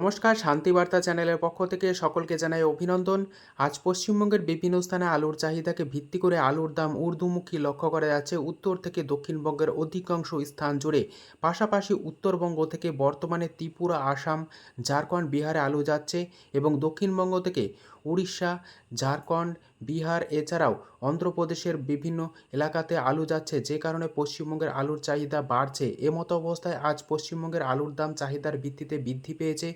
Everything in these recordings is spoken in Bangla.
নমস্কার শান্তিবার্তা চ্যানেলের পক্ষ থেকে সকলকে জানাই অভিনন্দন। আজ পশ্চিমবঙ্গের বিভিন্ন স্থানে আলুর চাহিদাকে ভিত্তি করে আলুর দাম ঊর্ধ্বমুখী লক্ষ্য করা যাচ্ছে। উত্তর থেকে দক্ষিণবঙ্গের অধিকাংশ স্থান জুড়ে, পাশাপাশি উত্তরবঙ্গ থেকে বর্তমানে ত্রিপুরা, আসাম, ঝাড়খণ্ড, বিহারে আলু যাচ্ছে এবং দক্ষিণবঙ্গ থেকে উড়িষ্যা, ঝাড়খণ্ড, বিহার, এছাড়াও অন্ধ্রপ্রদেশের বিভিন্ন এলাকাতে আলু যাচ্ছে। যে কারণে পশ্চিমবঙ্গের আলুর চাহিদা বাড়ছে। এমতো অবস্থায় আজ পশ্চিমবঙ্গের আলুর দাম চাহিদার ভিত্তিতে বৃদ্ধি পেয়েছে।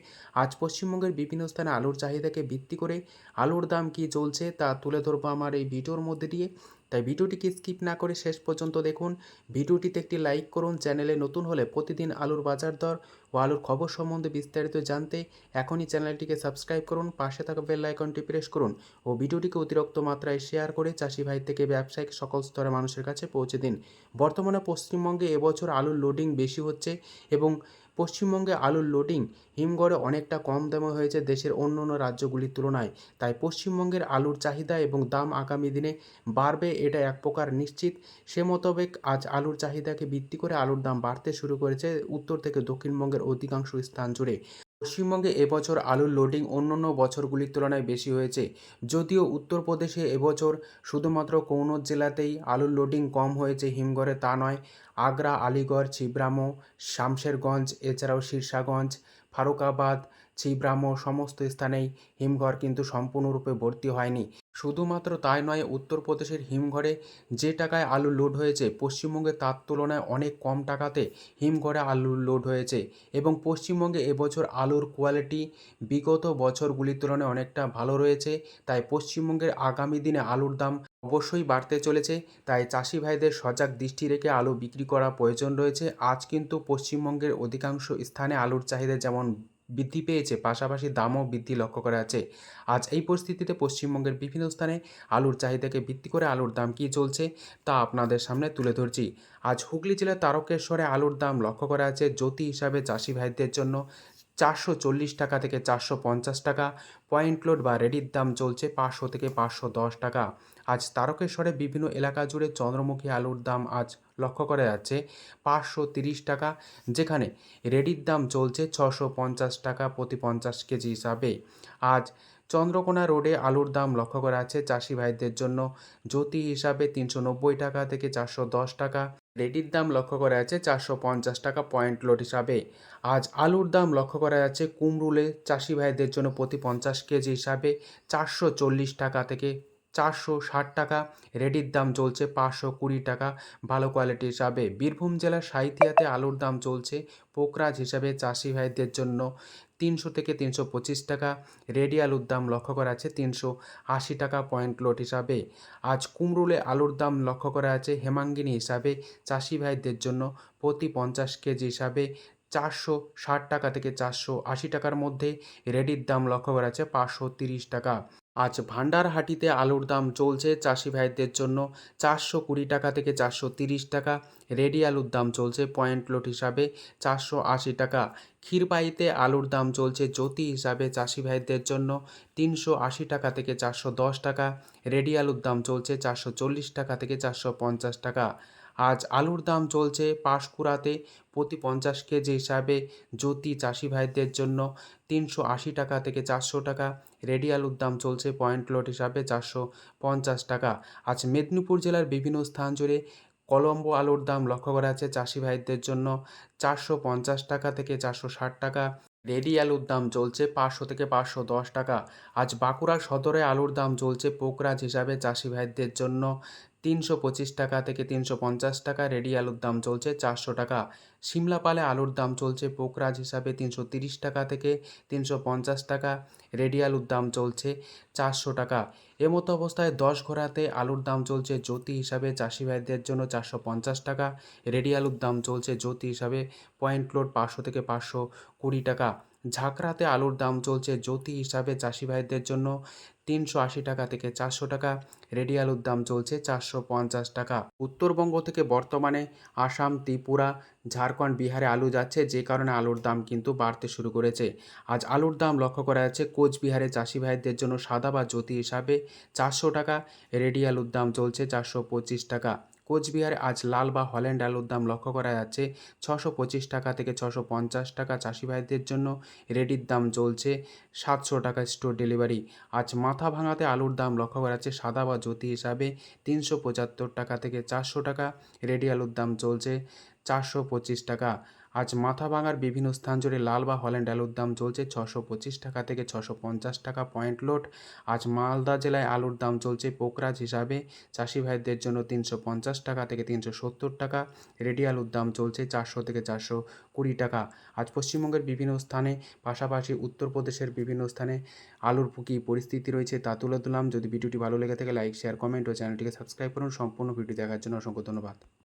আজ পশ্চিমবঙ্গের বিভিন্ন স্থানে আলুর চাহিদাকে ভিত্তি করে আলুর দাম কি চলছে তা তুলে ধরবো আমার এই ভিডিওর মধ্যে দিয়ে। তাই ভিডিওটিকে স্কিপ না করে শেষ পর্যন্ত দেখুন। ভিডিওটিতে একটি লাইক করুন। চ্যানেলে নতুন হলে প্রতিদিন আলুর বাজার দর ও আলুর খবর সম্বন্ধে বিস্তারিত জানতে এখনই চ্যানেলটিকে সাবস্ক্রাইব করুন। পাশে থাকা বেল আইকনটি প্রেস করুন ও ভিডিওটিকে অতিরিক্ত মাত্রায় শেয়ার করে চাষি ভাই থেকে ব্যবসায়িক সকল স্তরের মানুষের কাছে পৌঁছে দিন। বর্তমানে পশ্চিমবঙ্গে এবছর আলুর লোডিং বেশি হচ্ছে এবং পশ্চিমবঙ্গে আলুর লোডিং হিমঘরে অনেকটা কম দামে হয়েছে দেশের অন্য অন্য রাজ্যগুলির তুলনায়। তাই পশ্চিমবঙ্গের আলুর চাহিদা এবং দাম আগামী দিনে বাড়বে এটা এক প্রকার নিশ্চিত। সে মোতাবেক আজ আলুর চাহিদাকে ভিত্তি করে আলুর দাম বাড়তে শুরু করেছে উত্তর থেকে দক্ষিণবঙ্গের অধিকাংশ স্থান জুড়ে। পশ্চিমবঙ্গে এবছর আলুর লোডিং অন্যান্য বছরগুলির তুলনায় বেশি হয়েছে। যদিও উত্তরপ্রদেশে এবছর শুধুমাত্র কৌনজ জেলাতেই আলুর লোডিং কম হয়েছে হিমঘরে তা নয়। আগ্রা, আলিগড়, ছিব্রামো, শামশেরগঞ্জ, এছাড়াও শীর্ষাগঞ্জ ফারুকাবাদ, ছিব্রামো সমস্ত স্থানেই হিমঘর কিন্তু সম্পূর্ণরূপে ভর্তি হয়নি। শুধুমাত্র তাই নয়, উত্তরপ্রদেশের হিমঘরে যে টাকায় আলু লোড হয়েছে পশ্চিমবঙ্গে তার তুলনায় অনেক কম টাকাতে হিমঘরে আলু লোড হয়েছে এবং পশ্চিমবঙ্গে এবছর আলুর কোয়ালিটি বিগত বছরগুলির তুলনায় অনেকটা ভালো রয়েছে। তাই পশ্চিমবঙ্গের আগামী দিনে আলুর দাম অবশ্যই বাড়তে চলেছে। তাই চাষি ভাইদের সজাগ দৃষ্টি রেখে আলু বিক্রি করা প্রয়োজন রয়েছে। আজ কিন্তু পশ্চিমবঙ্গের অধিকাংশ স্থানে আলুর চাহিদা যেমন বৃদ্ধি পেয়েছে, পাশাপাশি দামও বৃদ্ধি লক্ষ্য করা যাচ্ছে। আজ এই পরিস্থিতিতে পশ্চিমবঙ্গের বিভিন্ন স্থানে আলুর চাহিদাকে ভিত্তি করে আলুর দাম কী চলছে, তা আপনাদের সামনে তুলে ধরছি। আজ হুগলি জেলার তারকেশ্বরে আলুর দাম লক্ষ্য করা আছে জ্যোতি হিসাবে চাষি ভাইদের জন্য। চারশো চল্লিশ টাকা থেকে চারশো পঞ্চাশ টাকা। পয়েন্ট লোড বা রেডির দাম চলছে পাঁচশো থেকে পাঁচশো দশ টাকা। আজ তারকেশ্বরে বিভিন্ন এলাকা জুড়ে চন্দ্রমুখী আলুর দাম আজ লক্ষ্য করা যাচ্ছে পাঁচশো তিরিশ টাকা, যেখানে রেডির দাম চলছে ছশো পঞ্চাশ টাকা প্রতি পঞ্চাশ কেজি হিসাবে। আজ চন্দ্রকোনা রোডে আলুর দাম লক্ষ্য করা আছে চাষি ভাইদের জন্য। জ্যোতি হিসাবে তিনশো নব্বই টাকা থেকে চারশো দশ টাকা। রেডির দাম লক্ষ্য করা যাচ্ছে চারশো পঞ্চাশ টাকা পয়েন্ট লোড হিসাবে। আজ আলুর দাম লক্ষ্য করা যাচ্ছে কুমরুলে চাষি ভাইদের জন্য প্রতি পঞ্চাশ কেজি হিসাবে চারশো চল্লিশ টাকা থেকে চারশো ষাট টাকা। রেডির দাম চলছে পাঁচশো কুড়ি টাকা ভালো কোয়ালিটি হিসাবে। বীরভূম জেলার সাঁইথিয়াতে আলুর দাম চলছে পোকরাজ হিসাবে চাষি ভাইদের জন্য তিনশো থেকে তিনশো পঁচিশ টাকা। রেডি আলুর দাম লক্ষ্য করা আছে তিনশো আশি টাকা পয়েন্ট লোড হিসাবে। আজ কুমরুলে আলুর দাম লক্ষ্য করা আছে হেমাঙ্গিনী হিসাবে। চাষি ভাইদের জন্য প্রতি পঞ্চাশ কেজি হিসাবে চারশো ষাট টাকা থেকে চারশো আশি টাকার মধ্যে। রেডির দাম লক্ষ্য করা আছে পাঁচশো তিরিশ টাকা। আজ ভান্ডারহাটিতে আলুর দাম চলছে চাষি ভাইদের জন্য চারশো কুড়ি টাকা থেকে চারশো তিরিশ টাকা। রেডি আলুর দাম চলছে পয়েন্ট লোড হিসাবে চারশো আশি টাকা। ক্ষীরপাইতে আলুর দাম চলছে জ্যোতি হিসাবে চাষি ভাইদের জন্য তিনশো আশি টাকা থেকে চারশো দশ টাকা। রেডি আলুর দাম চলছে চারশো চল্লিশ টাকা থেকে চারশো পঞ্চাশ টাকা। আজ আলুর দাম চলছে পাঁশকুড়াতে। প্রতি পঞ্চাশ কেজি হিসাবে জ্যোতি চাষি ভাইদের জন্য তিনশো আশি টাকা থেকে চারশো টাকা। রেডি আলুর দাম চলছে পয়েন্ট লোড হিসাবে চারশো পঞ্চাশ টাকা। আজ মেদিনীপুর জেলার বিভিন্ন স্থান জুড়ে কলম্বো আলুর দাম লক্ষ্য করা আছে চাষি ভাইদের জন্য চারশো পঞ্চাশ টাকা থেকে চারশো ষাট টাকা। রেডি আলুর দাম চলছে পাঁচশো থেকে পাঁচশো দশ টাকা। আজ বাঁকুড়া সদরে আলুর দাম চলছে পোকরাজ হিসাবে চাষি ভাইদের জন্য তিনশো পঁচিশ টাকা থেকে তিনশো পঞ্চাশ টাকা রেডি আলুর দাম চলছে চারশো টাকা। সিমলাপালে আলুর দাম চলছে পোকরাজ হিসাবে তিনশো তিরিশ টাকা থেকে তিনশো পঞ্চাশ টাকা রেডি আলুর দাম চলছে চারশো টাকা। এমতো অবস্থায় দশ ঘোড়াতে আলুর দাম চলছে জ্যোতি হিসাবে চাষি ভাইদের জন্য চারশো পঞ্চাশ টাকা, রেডি আলুর দাম চলছে জ্যোতি হিসাবে পয়েন্ট লোড পাঁচশো থেকে পাঁচশো কুড়ি টাকা। ঝাঁকড়াতে আলুর দাম চলছে জ্যোতি হিসাবে চাষি ভাইদের জন্য তিনশো আশি টাকা থেকে চারশো টাকা। রেডিয়ালুর দাম চলছে চারশো পঞ্চাশ টাকা। উত্তরবঙ্গ থেকে বর্তমানে আসাম, ত্রিপুরা, ঝাড়খণ্ড, বিহারে আলু যাচ্ছে, যে কারণে আলুর দাম কিন্তু বাড়তে শুরু করেছে। আজ আলুর দাম লক্ষ্য করা যাচ্ছে, কোচবিহারে চাষি ভাইদের জন্য সাদা বা জ্যোতি হিসাবে চারশো টাকা রেডিয়ালুর দাম চলছে চারশো পঁচিশ টাকা। কোচবিহারে আজ লাল বা হল্যান্ড আলুর দাম লক্ষ্য করা যাচ্ছে। ছশো পঁচিশ টাকা থেকে ছশো পঞ্চাশ টাকা চাষি ভাইদের জন্য রেডির দাম চলছে সাতশো টাকা স্টোর ডেলিভারি। আজ মাথা ভাঙাতে আলুর দাম লক্ষ্য করা যাচ্ছে সাদা বা জ্যোতি হিসাবে তিনশো পঁচাত্তর টাকা থেকে চারশো টাকা। রেডি আলুর দাম চলছে চারশো পঁচিশ টাকা। আজ মাথা ভাঙার বিভিন্ন স্থান জুড়ে লাল বা হল্যান্ড আলুর দাম চলছে ছশো পঁচিশ টাকা থেকে ছশো পঞ্চাশ টাকা পয়েন্ট লোড। আজ মালদা জেলায় আলুর দাম চলছে পোকরাজ হিসাবে। চাষি ভাইদের জন্য তিনশো পঞ্চাশ টাকা থেকে তিনশো সত্তর টাকা। রেডি আলুর দাম চলছে চারশো থেকে চারশো কুড়ি টাকা। আজ পশ্চিমবঙ্গের বিভিন্ন স্থানে, পাশাপাশি উত্তরপ্রদেশের বিভিন্ন স্থানে আলুর কী পরিস্থিতি রয়েছে তা তুলে দিলাম যদি ভিডিওটি ভালো লেগে থাকে, লাইক, শেয়ার, কমেন্ট ও চ্যানেলটিকে সাবস্ক্রাইব করুন। সম্পূর্ণ ভিডিও দেখার জন্য অসংখ্য ধন্যবাদ।